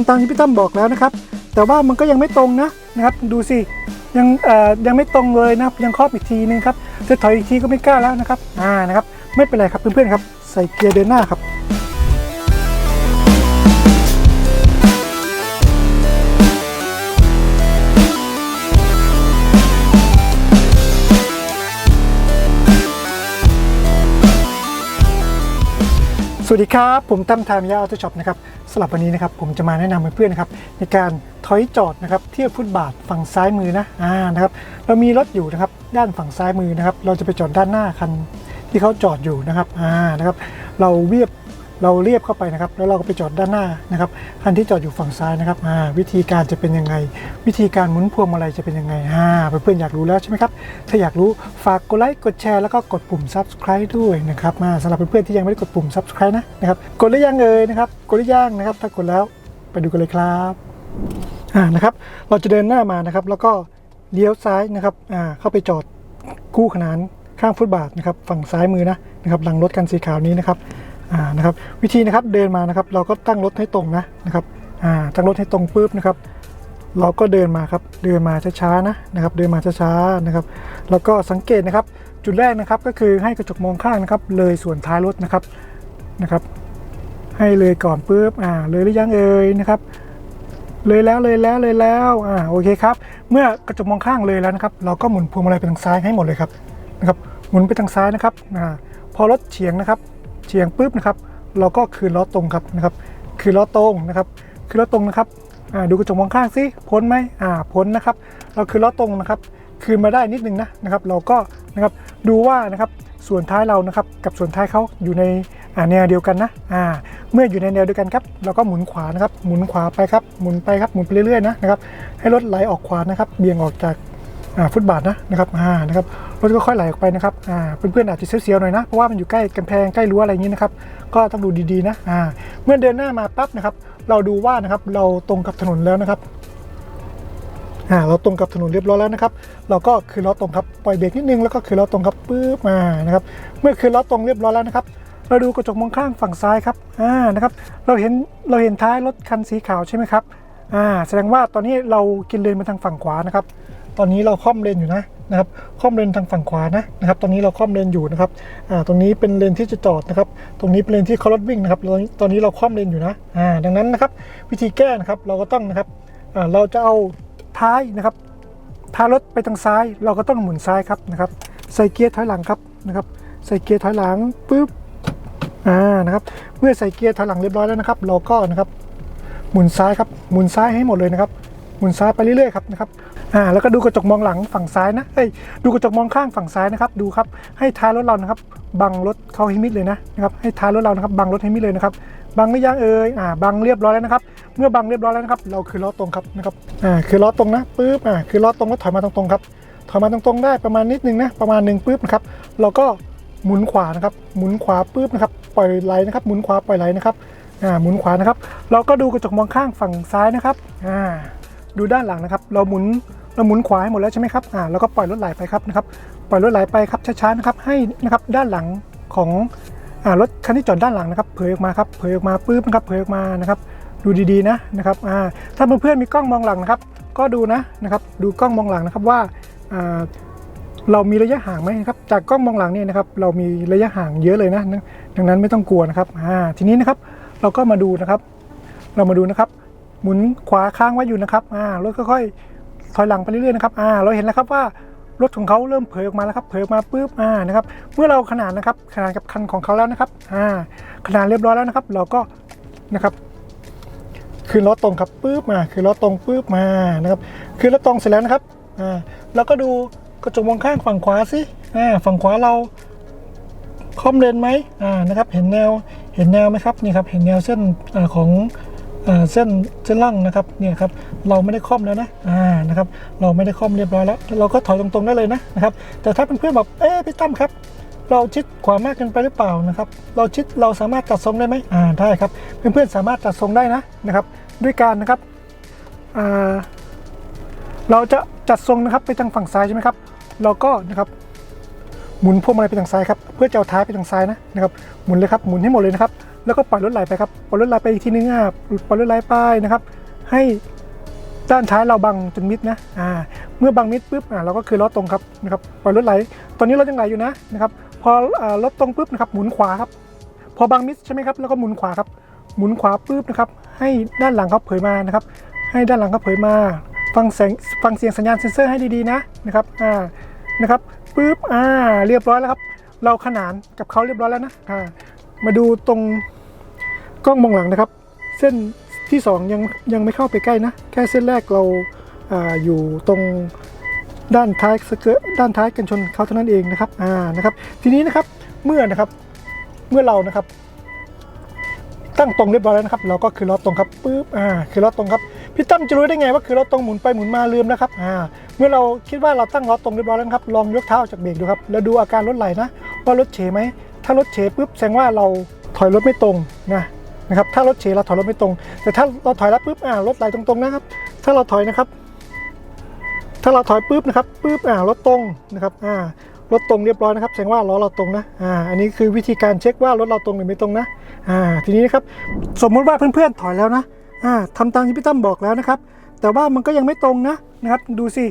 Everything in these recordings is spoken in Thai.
ำตามที่พี่ตั้มบอกแล้วนะครับ แต่ว่ามันก็ยังไม่ตรงนะนะครับดูสิยังเอ่อยังไม่ตรงเลยนะครับยังครอบอีกทีนึงครับจะถอยอีกทีก็ไม่กล้าแล้วนะครับอ่านะครับไม่เป็นไรครับเพื่อนๆครับใส่เกียร์เดินหน้าครับ วัสดีครับ ผมตั้มไทม์ยาออโต้ช็อปนะครับสำหรับวันนี้นะครับผมจะมาแนะนำเพื่อนๆนะครับในการถอยจอดนะครับเทียบฟุตบาทฝั่งซ้ายมือนะอ่านะครับเรามีรถอยู่นะครับด้านฝั่งซ้ายมือนะครับ เราจะไปจอดด้านหน้าคันที่เขาจอดอยู่นะครับอ่านะครับ เราเวียบ เราเรียบเข้าไปนะครับ แล้วเราก็ไปจอดด้านหน้านะครับคันที่จอดอยู่ฝั่งซ้ายนะครับอ่าวิธีการจะเป็นยังไง วิธีการหมุนพวงมาลัยจะเป็นยังไงอ่าเพื่อนๆอยากรู้แล้วใช่ไหมครับ ถ้าอยากรู้ฝากกดไลค์กดแชร์แล้วก็กดปุ่ม subscribe ด้วยนะครับมาสำหรับเพื่อนๆที่ยังไม่ได้กดปุ่ม subscribe นะนะครับกดหรือยังเอ่ยนะครับกดหรือยังนะครับ ถ้ากดแล้วไปดูกันเลยครับอ่านะครับ เราจะเดินหน้ามานะครับ แล้วก็เลี้ยวซ้ายนะครับอ่าเข้าไปจอดคู่ขนานข้างฟุตบาทนะครับฝั่งซ้ายมือนะนะครับหลังรถคันสีขาวนี้นะครับ อ่านะครับวิธีนะครับเดินมานะครับ เราก็ตั้งรถให้ตรงนะนะครับอ่าตั้งรถให้ตรงปุ๊บนะครับ เราก็เดินมาครับเดินมาช้าๆนะนะครับ เดินมาช้าๆนะครับ แล้วก็สังเกตนะครับ จุดแรกนะครับก็คือให้กระจกมองข้างนะครับ เลยส่วนท้ายรถนะครับนะครับ ให้เลยก่อนปุ๊บอ่าเลยหรือยังเอ่ยนะครับเลยแล้วเลยแล้วเลยแล้วอ่าโอเคครับ เมื่อกระจกมองข้างเลยแล้วนะครับ เราก็หมุนพวงมาลัยไปทางซ้ายให้หมดเลยครับนะครับ หมุนไปทางซ้ายนะครับอ่าพอรถเฉียงนะครับ เฉียงปุ๊บนะครับ เราก็คืนล้อตรงครับนะครับคืนล้อตรงนะครับคืนล้อตรงนะครับดูกระจกมองข้างสิพ้นไหมอ่าพ้นนะครับ เราคือล้อตรงนะครับ คืนมาได้นิดนึงนะนะครับ เราก็นะครับดูว่านะครับส่วนท้ายเรานะครับกับส่วนท้ายเขาอยู่ในอ่าแนวเดียวกันนะอ่าเมื่ออยู่ในแนวเดียวกันครับเราก็หมุนขวานะครับ หมุนขวาไปครับหมุนไปครับหมุนไปเรื่อยๆนะนะครับให้รถไหลออกขวานะครับเบี่ยงออกจากอ่าฟุตบาทนะนะครับอ่านะครับ รถก็ค่อยไหลออกไปนะครับอ่าเพื่อนๆอาจจะเสียวๆหน่อยนะเพราะว่ามันอยู่ใกล้กำแพงใกล้รั้วอะไรอย่างนี้นะครับก็ต้องดูดีๆนะอ่าเมื่อเดินหน้ามาปั๊บนะครับเราดูว่านะครับเราตรงกับถนนแล้วนะครับอ่าเราตรงกับถนนเรียบร้อยแล้วนะครับ เราก็คือล้อตรงครับปล่อยเบรกนิดนึงแล้วก็คือล้อตรงครับปึ๊บมานะครับเมื่อคือล้อตรงเรียบร้อยแล้วนะครับเราดูกระจกมองข้างฝั่งซ้ายครับอ่านะครับเราเห็นเราเห็นท้ายรถคันสีขาวใช่ไหมครับอ่าแสดงว่าตอนนี้เรากินเลนมาทางฝั่งขวานะครับ ตอนนี้เราค่อมเลนอยู่นะ นะครับค่อมเลนทางฝั่งขวานะนะครับ ตอนนี้เราค่อมเลนอยู่นะครับอ่าตรงนี้เป็นเลนที่จะจอดนะครับ ตรงนี้เป็นเลนที่เขารถวิ่งนะครับตอนนี้ตอนนี้เราค่อมเลนอยู่นะอ่าดังนั้นนะครับ วิธีแก้นะครับเราก็ต้องนะครับอ่าเราจะเอาท้ายนะครับท้ายรถไปทางซ้าย เราก็ต้องหมุนซ้ายครับนะครับ ใส่เกียร์ถอยหลังครับนะครับ ใส่เกียร์ถอยหลังปุ๊บอ่านะครับเมื่อใส่เกียร์ถอยหลังเรียบร้อยแล้วนะครับ เราก็นะครับหมุนซ้ายครับหมุนซ้ายให้หมดเลยนะครับหมุนซ้ายไปเรื่อยๆครับนะครับ อ่าแล้วก็ดูกระจกมองหลังฝั่งซ้ายนะเอ้ยดูกระจกมองข้างฝั่งซ้ายนะครับ ดูครับให้ท้ายรถเรานะครับบังรถเขาให้มิดเลยนะนะครับให้ท้ายรถเรานะครับบังรถให้มิดเลยนะครับบังไม่ยั้งเอ่ยอ่าบังเรียบร้อยแล้วนะครับ เมื่อบังเรียบร้อยแล้วนะครับ เราคือล้อตรงครับนะครับอ่าคือล้อตรงนะปุ๊บอ่าคือล้อตรงก็ถอยมาตรงๆครับถอยมาตรงๆได้ประมาณนิดนึงนะประมาณหนึ่งปุ๊บนะครับเราก็หมุนขวานะครับหมุนขวาปุ๊บนะครับปล่อยไหลนะครับหมุนขวาปล่อยไหลนะครับอ่าหมุนขวานะครับ เราก็ดูกระจกมองข้างฝั่งซ้ายนะครับอ่าดูด้านหลังนะครับ เราหมุน เราหมุนขวาให้หมดแล้วใช่ไหมครับอ่าแล้วก็ปล่อยรถไหลไปครับนะครับปล่อยรถไหลไปครับช้าๆนะครับให้นะครับด้านหลังของอ่ารถคันที่จอดด้านหลังนะครับเผยออกมาครับเผยออกมาปุ๊บนะครับเผยออกมานะครับดูดีๆนะนะครับอ่าถ้าเพื่อนๆมีกล้องมองหลังนะครับ ก็ดูนะนะครับดูกล้องมองหลังนะครับว่าอ่าเรามีระยะห่างไหมครับจากกล้องมองหลังเนี่ยนะครับเรามีระยะห่างเยอะเลยนะ ดังนั้นไม่ต้องกลัวนะครับอ่าทีนี้นะครับเราก็มาดูนะครับ เรามาดูนะครับ หมุนขวาค้างไว้อยู่นะครับอ่ารถค่อยๆ ถอยหลังไปเรื่อยๆนะครับอ่าเราเห็นแล้วครับว่ารถของเขาเริ่มเผยออกมาแล้วครับเผยออกมาปุ๊บอ่านะครับเมื่อเราขนานนะครับขนานกับคันของเขาแล้วนะครับอ่าขนานเรียบร้อยแล้วนะครับ เราก็นะครับคืนล้อตรงครับปุ๊บมาคืนล้อตรงปุ๊บมานะครับคืนล้อตรงเสร็จแล้วนะครับอ่าแล้วก็ดูกระจกมองข้างฝั่งขวาสิอ่าฝั่งขวาเราคอมเลนไหมอ่านะครับ เห็นแนวเห็นแนวไหมครับนี่ครับเห็นแนวเส้นอาของ เส้นเส้นล่างนะครับเนี่ยครับเราไม่ได้ค่อมแล้วนะอ่านะครับเราไม่ได้ค่อมเรียบร้อยแล้ว เราก็ถอยตรงๆได้เลยนะนะครับแต่ถ้าเป็นเพื่อนแบบเอ๊ะพี่ตั้มครับ เราชิดขวามากเกินไปหรือเปล่านะครับเราชิดเราสามารถตัดทรงได้ไหมอ่าได้ครับเพื่อนๆสามารถตัดทรงได้นะนะครับด้วยการนะครับอ่าเราจะจัดทรงนะครับไปทางฝั่งซ้ายใช่ไหมครับเราก็นะครับหมุนพวงมาลัยไปทางซ้ายครับเพื่อจะเอาท้ายไปทางซ้ายนะนะครับหมุนเลยครับหมุนให้หมดเลยนะครับ แล้วก็ปล่อยรถไหลไปครับปล่อยรถไหลไปอีกทีนึงอะปล่อยรถไหลไปนะครับ ให้ด้านท้ายเราบังจนมิดนะอ่าเมื่อบังมิดปุ๊บอ่าเราก็คือล้อตรงครับนะครับปล่อยรถไหล ตอนนี้รถยังไหลอยู่นะนะครับพอรถตรงปุ๊บนะครับหมุนขวาครับ พอบังมิดใช่ไหมครับแล้วก็หมุนขวาครับ หมุนขวาปุ๊บนะครับให้ด้านหลังเขาเผยมานะครับ ให้ด้านหลังเขาเผยมา ฟังเสียงฟังเสียงสัญญาณเซ็นเซอร์ให้ดีๆนะนะครับอ่านะครับปุ๊บอ่าเรียบร้อยแล้วครับ เราขนานกับเขาเรียบร้อยแล้วนะอ่า มาดูตรงกล้องมองหลังนะครับ เส้นที่สองยังยังไม่เข้าไปใกล้นะ แค่เส้นแรกเราอาอยู่ตรงด้านท้ายสเกิร์ด้านท้ายกันชนเขาเท่านั้นเองนะครับอ่านะครับทีนี้นะครับเมื่อนะครับเมื่อเรานะครับ ตั้งตรงเรียบร้อยแล้วนะครับ เราก็คือล้อตรงครับปุ๊บอ่าคือล้อตรงครับพี่ตั้มจะรู้ได้ไงว่าคือล้อตรงหมุนไปหมุนมาลืมนะครับอ่าเมื่อเราคิดว่าเราตั้งล้อตรงเรียบร้อยแล้วครับลองยกเท้าจากเบรกดูครับแล้วดูอาการรถไหลนะว่ารถเฉไหม ถ้ารถเฉปุ๊บแสดงว่าเราถอยรถไม่ตรงนะนะครับ ถ้ารถเฉเราถอยรถไม่ตรง แต่ถ้าเราถอยแล้วปุ๊บอ่ารถไหลตรงๆนะครับ ถ้าเราถอยนะครับ ถ้าเราถอยปุ๊บนะครับปุ๊บอ่ารถตรงนะครับอ่ารถตรงเรียบร้อยนะครับแสดงว่าล้อเราตรงนะอ่าอันนี้คือวิธีการเช็คว่ารถเราตรงหรือไม่ตรงนะอ่าทีนี้นะครับสมมุติว่าเพื่อนๆถอยแล้วนะอ่าทำตามที่พี่ตั้มบอกแล้วนะครับ แต่ว่ามันก็ยังไม่ตรงนะนะครับ ดูสิ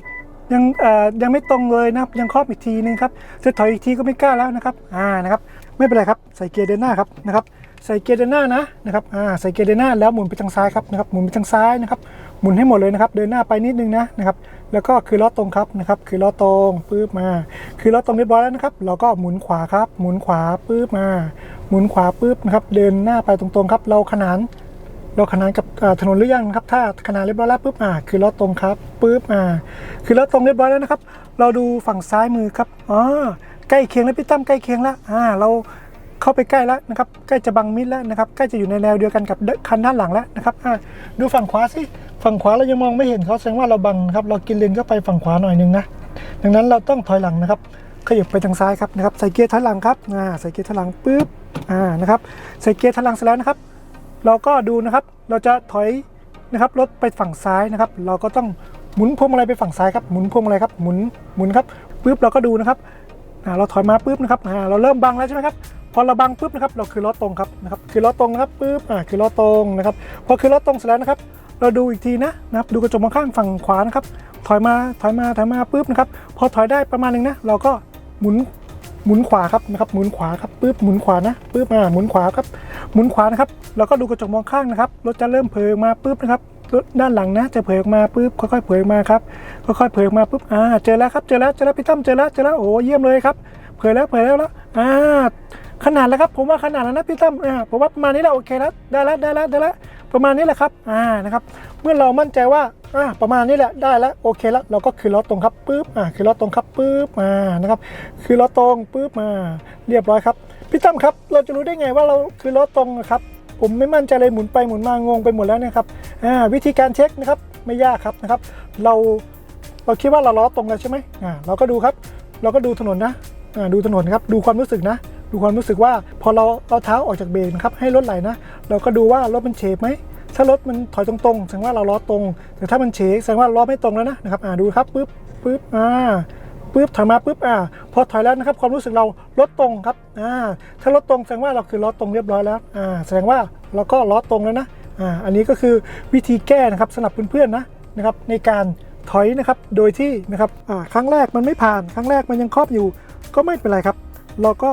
ยังเอ่อยังไม่ตรงเลยนะครับยังครอบอีกทีนึงครับจะถอยอีกทีก็ไม่กล้าแล้วนะครับอ่านะครับ ไม่เป็นไรครับใส่เกียร์เดินหน้าครับนะครับใส่เกียร์เดินหน้านะนะครับอ่าใส่เกียร์เดินหน้าแล้วหมุนไปทางซ้ายครับนะครับหมุนไปทางซ้ายนะครับหมุนให้หมดเลยนะครับ เดินหน้าไปนิดนึงนะนะครับแล้วก็คือล้อตรงครับนะครับคือล้อตรงปึ๊บมา คือล้อตรงเรียบร้อยแล้วนะครับเราก็หมุนขวาครับ หมุนขวาปึ๊บมา หมุนขวาปึ๊บนะครับเดินหน้าไปตรงๆครับ เราขนานเราขนานกับถนนหรือยังครับ ถ้าขนานเรียบร้อยแล้วปุ๊บอ่าคือล้อตรงครับปุ๊บอ่าคือล้อตรงเรียบร้อยแล้วนะครับ เราดูฝั่งซ้ายมือครับอ๋อ ใกล้เคียงแล้วพี่ตั้มใกล้เคียงแล้วอ่าเราเข้าไปใกล้แล้วนะครับใกล้จะบังมิดแล้วนะครับใกล้จะอยู่ในแนวเดียวกันกับคันด้านหลังแล้วนะครับอ่าดูฝั่งขวาสิฝั่งขวาเรายังมองไม่เห็นเขาแสดงว่าเราบังครับเรากินเลนเข้าไปฝั่งขวาหน่อยนึงนะดังนั้นเราต้องถอยหลังนะครับขยับไปทางซ้ายครับนะครับใส่เกียร์ถอยหลังครับอ่าใส่เกียร์ถอยหลังปุ๊บอ่านะครับใส่เกียร์ถอยหลังเสร็จแล้วนะครับ เราก็ดูนะครับเราจะถอยนะครับรถไปฝั่งซ้ายนะครับ เราก็ต้องหมุนพวงมาลัยไปฝั่งซ้ายครับหมุนพวงมาลัยครับหมุนหมุนครับปุ๊บเราก็ดูนะครับ อ่าเราถอยมาปุ๊บนะครับอ่าเราเริ่มบังแล้วใช่ไหมครับพอเราบังปุ๊บนะครับเราคือล้อตรงครับนะครับคือล้อตรงนะครับปุ๊บอ่าคือล้อตรงนะครับพอคือล้อตรงเสร็จแล้วนะครับ เราดูอีกทีนะนะครับดูกระจกมองข้างฝั่งขวานะครับถอยมาถอยมาถอยมาปุ๊บนะครับพอถอยได้ประมาณหนึงนะเราก็หมุนหมุนขวาครับนะครับหมุนขวาครับปุ๊บหมุนขวานะปุ๊บอ่าหมุนขวาครับหมุนขวานะครับเราก็ดูกระจกมองข้างนะครับรถจะเริ่มเผยออกมาปุ๊บนะครับ ด้านหลังนะ จะเผยออกมาปุ๊บค่อยๆเผยออกมาครับค่อยๆเผยออกมาปุ๊บอ่าเจอแล้วครับเจอแล้วเจอแล้วพี่ตั้มเจอแล้วเจอแล้วโอ้เยี่ยมเลยครับเผยแล้วเผยแล้วแล้วอ่าขนาดแล้วครับผมว่าขนาดแล้วนะพี่ตั้มอ่าผมว่าประมาณนี้แหละโอเคแล้วได้แล้วได้แล้วได้แล้วประมาณนี้แหละครับอ่านะครับ เมื่อเรามั่นใจว่าอ่าประมาณนี้แหละได้แล้วโอเคแล้วเราก็คือล้อตรงครับปุ๊บอ่าคือล้อตรงครับปุ๊บอ่านะครับ คือล้อตรงปุ๊บมาเรียบร้อยครับพี่ตั้มครับ เราจะรู้ได้ไงว่าเราคือล้อตรงครับ ผมไม่มั่นใจเลยหมุนไปหมุนมางงไปหมดแล้วนะครับวิธีการเช็คนะครับไม่ยากครับนะครับ เราเราคิดว่าเราล้อตรงแล้วใช่ไหมอ่าเราก็ดูครับ เราก็ดูถนนนะอ่าดูถนนครับดูความรู้สึกนะ ดูความรู้สึกว่าพอเราเอาเท้าออกจากเบรกนะครับให้รถไหลนะ เราก็ดูว่ารถมันเฉบไหมถ้ารถมันถอยตรงๆแสดงว่าเราล้อตรง แต่ถ้ามันเฉแสดงว่าล้อไม่ตรงแล้วนะนะครับอ่าดูครับปึ๊บปึ๊บอ่า ปึ๊บถอยมาปึ๊บอ่าพอถอยแล้วนะครับความรู้สึกเราลดตรงครับอ่าถ้าลดตรงแสดงว่าเราคือล้อตรงเรียบร้อยแล้วอ่าแสดงว่าเราก็ล้อตรงแล้วนะอ่าอันนี้ก็คือวิธีแก้นะครับสำหรับเพื่อนๆนะนะครับในการถอยนะครับโดยที่นะครับอ่าครั้งแรกมันไม่ผ่าน ครั้งแรกมันยังครอบอยู่ ก็ไม่เป็นไรครับ เราก็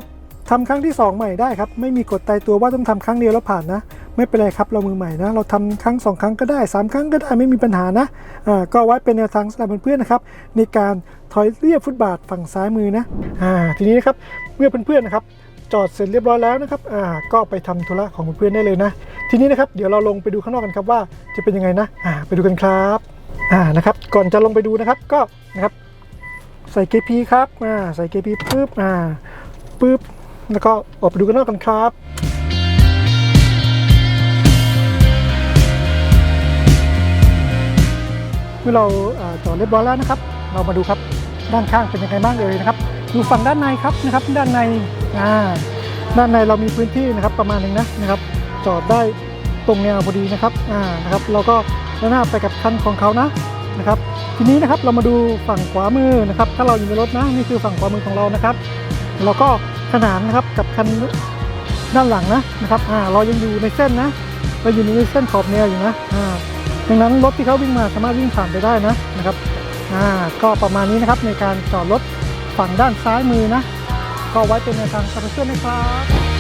ทำครั้งที่สองใหม่ได้ครับไม่มีกฎตายตัวว่าต้องทำครั้งเดียวแล้วผ่านนะ ไม่เป็นไรครับเรามือใหม่นะ เราทำครั้งสองครั้งก็ได้สามครั้งก็ได้ไม่มีปัญหานะอ่าก็ไว้เป็นแนวทางสำหรับเพื่อนๆนะครับในการถอยเรียบฟุตบาทฝั่งซ้ายมือนะอ่าทีนี้นะครับเมื่อเพื่อนๆนะครับจอดเสร็จเรียบร้อยแล้วนะครับอ่าก็ไปทำธุระของเพื่อนๆได้เลยนะ ทีนี้นะครับเดี๋ยวเราลงไปดูข้างนอกกันครับว่าจะเป็นยังไงนะอ่าไปดูกันครับอ่านะครับก่อนจะลงไปดูนะครับก็นะครับใส่เกพีครับอ่าใส่เกพีปุ๊บอ่าปุ๊บแล้วก็ออกไปดูข้างนอกกันครับ เมื่อเราเจอดเรียบร้อยแล้วนะครับ เรามาดูครับด้านข้างเป็นยังไงบ้างเลยนะครับ ดูฝั่งด้านในครับนะครับ ด้านในอ่าด้านในเรามีพื้นที่นะครับประมาณหนึงนะนะครับ จอดได้ตรงแนวพอดีนะครับอ่านะครับเราก็ระนาบไปกับคันของเขานะนะครับ ทีนี้นะครับเรามาดูฝั่งขวามือนะครับ ถ้าเราอยู่ในรถนะนี่คือฝั่งขวามือของเรานะครับ เราก็ขนานนะครับกับคันด้านหลังนะนะครับอ่าเรายังอยู่ในเส้นนะเราอยู่ในเส้นขอบแนวอยู่นะอ่า ดังนั้นรถที่เขาวิ่งมาสามารถวิ่งผ่านไปได้นะนะครับอ่าก็ประมาณนี้นะครับในการจอดรถฝั่งด้านซ้ายมือนะ ก็ไว้เป็นในทางสำหรับเพื่อนนะครับ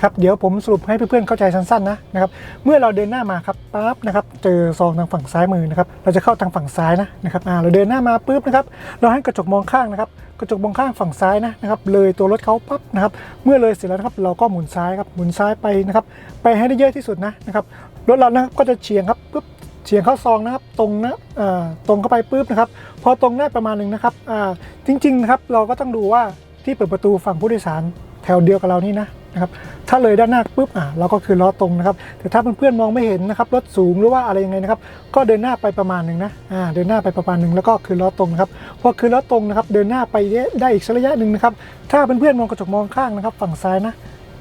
นะครับเดี๋ยวผมสรุปให้เพื่อนๆเข้าใจสั้นๆนะนะครับเมื่อเราเดินหน้ามาครับปั๊บนะครับเจอซองทางฝั่งซ้ายมือนะครับเราจะเข้าทางฝั่งซ้ายนะนะครับอ่าเราเดินหน้ามาปุ๊บนะครับเราให้กระจกมองข้างนะครับกระจกมองข้างฝั่งซ้ายนะนะครับเลยตัวรถเขาปั๊บนะครับเมื่อเลยเสร็จแล้วนะครับเราก็หมุนซ้ายครับหมุนซ้ายไปนะครับไปให้ได้เยอะที่สุดนะนะครับรถเรานะครับก็จะเฉียงครับปุ๊บเฉียงเข้าซองนะครับตรงนะอ่าตรงเข้าไปปุ๊บนะครับพอตรงได้ประมาณหนึ่งนะครับอ่าจริงๆนะครับเราก็ต้องดูว่าที่เปิดประตูฝั่งผู้โดยสารแถวเดียวกับเรานี่นะ นะครับถ้าเลยด้านหน้าปุ๊บอะเราก็คือล้อตรงนะครับ แต่ถ้าเพื่อนๆมองไม่เห็นนะครับรถสูงหรือว่าอะไรยังไงนะครับ ก็เดินหน้าไปประมาณหนึ่งนะอ่าเดินหน้าไปประมาณหนึ่งแล้วก็คือล้อตรงนะครับพอคือล้อตรงนะครับ เดินหน้าไปได้อีกสักระยะหนึ่งนะครับ ถ้าเพื่อนๆมองกระจกมองข้างนะครับ ฝั่งซ้ายนะ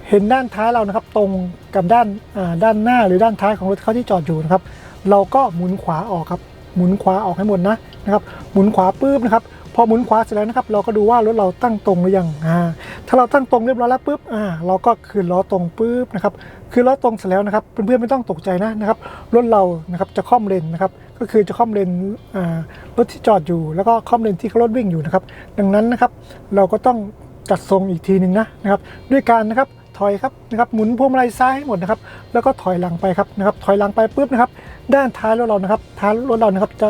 เห็นด้านท้ายเรานะครับ ตรงกับด้านอ่าด้านหน้าหรือด้านท้ายของรถเขาที่จอดอยู่นะครับ เราก็หมุนขวาออกครับ หมุนขวาออกให้หมดนะนะครับ หมุนขวาปุ๊บนะครับ อหมุนขวาเสร็จแล้วนะครับ เราก็ดูว่ารถเราตั้งตรงหรือยังอ่าถ้าเราตั้งตรงเรียบร้อยแล้วปุ๊บอ่าเราก็คืนล้อตรงปุ๊บนะครับคืนล้อตรงเสร็จแล้วนะครับเพื่อนๆไม่ต้องตกใจนะนะครับรถเรานะครับจะค่อมเลนนะครับก็คือจะค่อมเลนอ่ารถที่จอดอยู่ แล้วก็ค่อมเลนที่เขารถวิ่งอยู่นะครับ ดังนั้นนะครับเราก็ต้องจัดทรงอีกทีหนึ่งนะนะครับด้วยการนะครับถอยครับนะครับหมุนพวงมาลัยซ้ายให้หมดนะครับแล้วก็ถอยหลังไปครับนะครับถอยหลังไปปุ๊บนะครับด้านท้ายรถเรานะครับท้ายรถเรานะครับจะ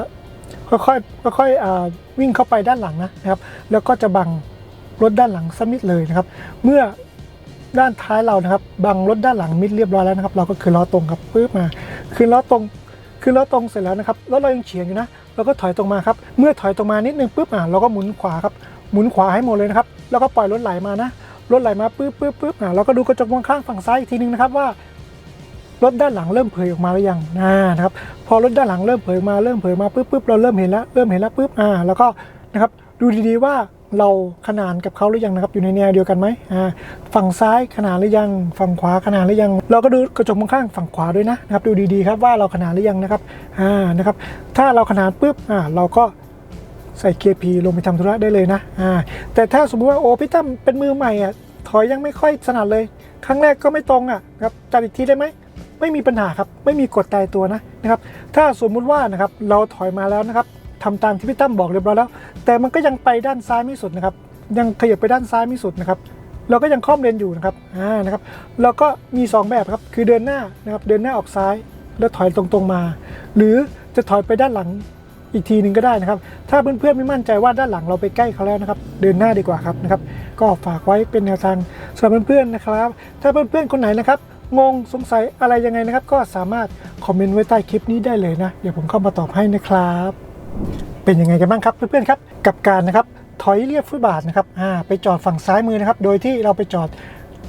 ค่อยๆค่อยๆวิ่งเข้าไปด้านหลังนะนะครับ แล้วก็จะบังรถด้านหลังสมิดเลยนะครับ เมื่อด้านท้ายเรานะครับ บังรถด้านหลังมิดเรียบร้อยแล้วนะครับ เราก็คือล้อตรงครับปึ๊บมาคือล้อตรงคือล้อตรงเสร็จแล้วนะครับรถเรายังเฉียงอยู่นะเราก็ถอยตรงมาครับ เมื่อถอยตรงมานิดนึงปุ๊บอะเราก็หมุนขวาครับหมุนขวาให้หมดเลยนะครับ แล้วก็ปล่อยรถไหลมานะรถไหลมาปุ๊บปุ๊บปุ๊บอะเราก็ดูกระจกมองข้างฝั่งซ้ายอีกทีนึงนะครับว่า รถด้านหลังเริ่มเผยออกมาหรือยังอ่านะครับ พอรถด้านหลังเริ่มเผยออกมาเริ่มเผยมาปุ๊บปุ๊บเราเริ่มเห็นแล้วเริ่มเห็นแล้วปุ๊บอ่าแล้วก็นะครับดูดีๆว่าเราขนานกับเขาหรือยังนะครับอยู่ในแนวเดียวกันไหมอ่าฝั่งซ้ายขนานหรือยัง ฝั่งขวาขนานหรือยัง เราก็ดูกระจกมองข้างฝั่งขวาด้วยนะนะครับดูดีๆครับว่าเราขนานหรือยังนะครับอ่านะครับ ถ้าเราขนานปุ๊บอ่าเราก็ใส่เกียร์พีลงไปทำธุระได้เลยนะอ่าแต่ถ้าสมมติว่าโอ้พี่ตั้มเป็นมือใหม่อะถอยยังไม่ค่อยถนัดเลย ครั้งแรกก็ไม่ตรงอะครับจัดอีกทีได้ไหม ไม่มีปัญหาครับ ไม่มีกฎตายตัวนะนะครับ ถ้าสมมุติว่านะครับเราถอยมาแล้วนะครับทำตามที่พี่ตั้มบอกเรียบร้อยแล้ว แต่มันก็ยังไปด้านซ้ายไม่สุดนะครับ ยังขยับไปด้านซ้ายไม่สุดนะครับ เราก็ยังคล่อมเลนอยู่นะครับอ่านะครับเราก็มี 2 แบบครับคือเดินหน้านะครับเดินหน้าออกซ้ายแล้วถอยตรงๆมา หรือจะถอยไปด้านหลังอีกทีหนึ่งก็ได้นะครับ ถ้าเพื่อนๆไม่มั่นใจว่าด้านหลังเราไปใกล้เขาแล้วนะครับ เดินหน้าดีกว่าครับนะครับ ก็ฝากไว้เป็นแนวทางสำหรับเพื่อนๆนะครับ ถ้าเพื่อนๆคนไหนนะครับ งงสงสัยอะไรยังไงนะครับ ก็สามารถคอมเมนต์ไว้ใต้คลิปนี้ได้เลยนะ เดี๋ยวผมเข้ามาตอบให้นะครับ เป็นยังไงกันบ้างครับเพื่อนๆครับกับการนะครับถอยเรียบฟุตบาทนะครับอ่าไปจอดฝั่งซ้ายมือนะครับ โดยที่เราไปจอด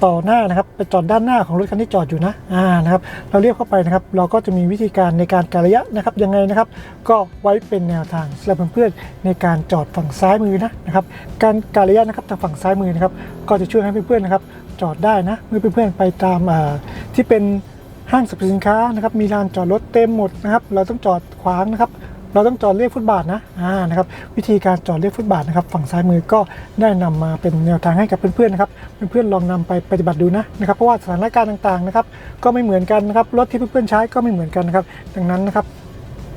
ต่อหน้านะครับไปจอดด้านหน้าของรถคันที่จอดอยู่นะอ่านะครับเราเรียบเข้าไปนะครับ เราก็จะมีวิธีการในการการระยะนะครับยังไงนะครับ ก็ไว้เป็นแนวทางสำหรับเพื่อนๆในการจอดฝั่งซ้ายมือนะนะครับ การการระยะนะครับทางฝั่งซ้ายมือนะครับ ก็จะช่วยให้เพื่อนๆนะครับ จอดได้นะ เมื่อเพื่อนๆไปตามที่เป็นห้างสรรพสินค้านะครับมีลานจอดรถเต็มหมดนะครับ เราต้องจอดขวางนะครับเราต้องจอดเรียกฟุตบาทนะอ่านะครับวิธีการจอดเรียกฟุตบาทนะครับ ฝั่งซ้ายมือก็ได้นำมาเป็นแนวทางให้กับเพื่อนๆนะครับเพื่อนๆลองนำไปปฏิบัติดูนะนะครับ เพราะว่าสถานการณ์ต่างๆนะครับ ก็ไม่เหมือนกันนะครับรถที่เพื่อนๆใช้ก็ไม่เหมือนกันนะครับ ดังนั้นนะครับ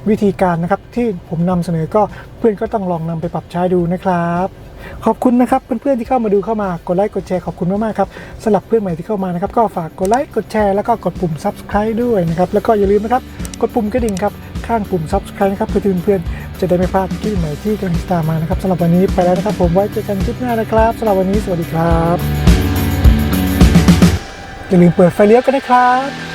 วิธีการนะครับที่ผมนำเสนอก็เพื่อนก็ต้องลองนำไปปรับใช้ดูนะครับ ขอบคุณนะครับเพื่อนๆที่เข้ามาดูเข้ามากดไลค์กดแชร์ขอบคุณมากๆครับสำหรับเพื่อนใหม่ที่เข้ามานะครับก็ฝากกดไลค์กดแชร์แล้วก็กดปุ่ม subscribe ด้วยนะครับแล้วก็อย่าลืมนะครับกดปุ่มกระดิ่งครับข้างปุ่ม subscribe นะครับเพื่อที่เพื่อนจะได้ไม่พลาดคลิปใหม่ที่กำลังตามมานะครับสำหรับวันนี้ไปแล้วนะครับ ผมไว้เจอกันคลิปหน้านะครับสำหรับวันนี้สวัสดีครับอย่าลืมเปิดไฟเลี้ยวกันนะครับ